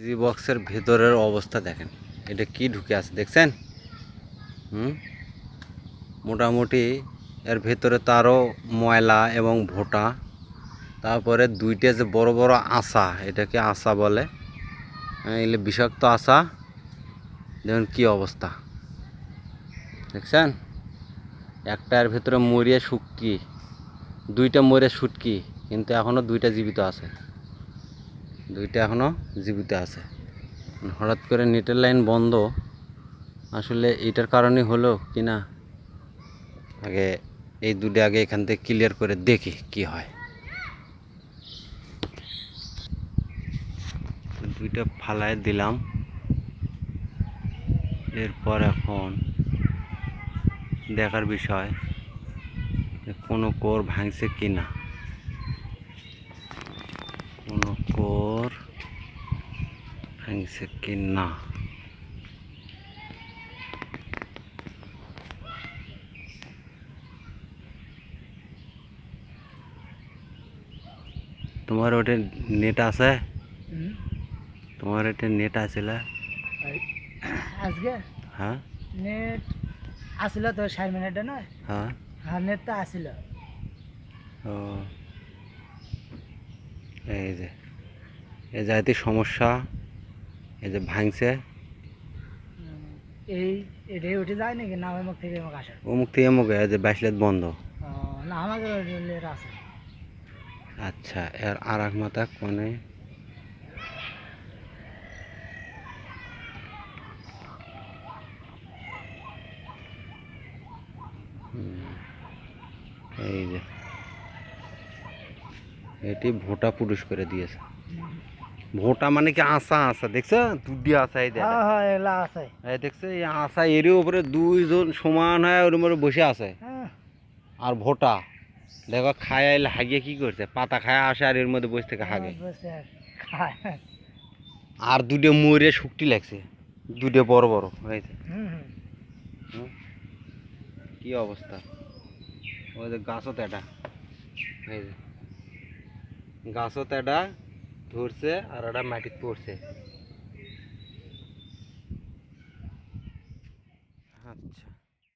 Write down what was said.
Easy বক্সের ভেতরের অবস্থা দেখেন। এটা কি ঢুকে আছে দেখছেন? হুম? মোটামুটি এর ভেতরে তারও ময়লা এবং ভোটা। তারপরে দুইটা যে বড় বড় আশা এটাকে আশা বলে। হ্যাঁ, এগুলো বিষাক্ত আশা দেখুন কি অবস্থা। দেখছেন? একটার ভেতরে মরিয়া শুটকি দুইটা মরিয়া শুটকি কিন্তু এখনও দুইটা জীবিত আছে। দুইটা এখনও জীবিত আছে। হঠাৎ করে নেটের লাইন বন্ধ, আসলে এটার কারণে হলো কি না আগে এই দুটো আগে এখান থেকে ক্লিয়ার করে দেখি কি হয়। দুইটা ফালায় দিলাম। এরপর এখন দেখার বিষয় কোনো কোর ভাঙছে কি না কোনো ভাঙছে কি না তোমার ওটা নেট আছে তোমার এটা নেট আছিল আজকে হ্যাঁ নেট আসিল তো ষাট মিনিটে নয় হ্যাঁ হ্যাঁ নেট তো আসিল ও এই যে এই জায়গাতে সমস্যা এই যে ভাঙছে। এই এটাই উঠে যায় নাকি? না মুখ থেকে আমাকে আসে। অমুক থেকে অমুক এই যে বাইশলেট বন্ধ। না লেট আছে। আচ্ছা এর আর এক মাথা কোনে এই যে। এটি ভোটা পুরুষ করে দিয়েছে। ভোটা মানে কি আশা আশা দেখছ? আশা এই দেখ হ্যাঁ হ্যাঁ এই দেখছ এই আশা এরই উপরে দুইজন সমান হয়ে ওর উপরে বসে আছে। হ্যাঁ। আর ভোটা দেখো খায় হাগিয়ে কি করছে? পাতা খায় আসে আর এর মধ্যে বসে থেকে হাগে। আর দুটো মরে শুকটি লাগছে। দুটো বড় বড় হয়েছে? কি অবস্থা? ওই যে গাছও তেটা যে গাছও তেটা ধরছে আর ওটা মাটিতে পড়ছে।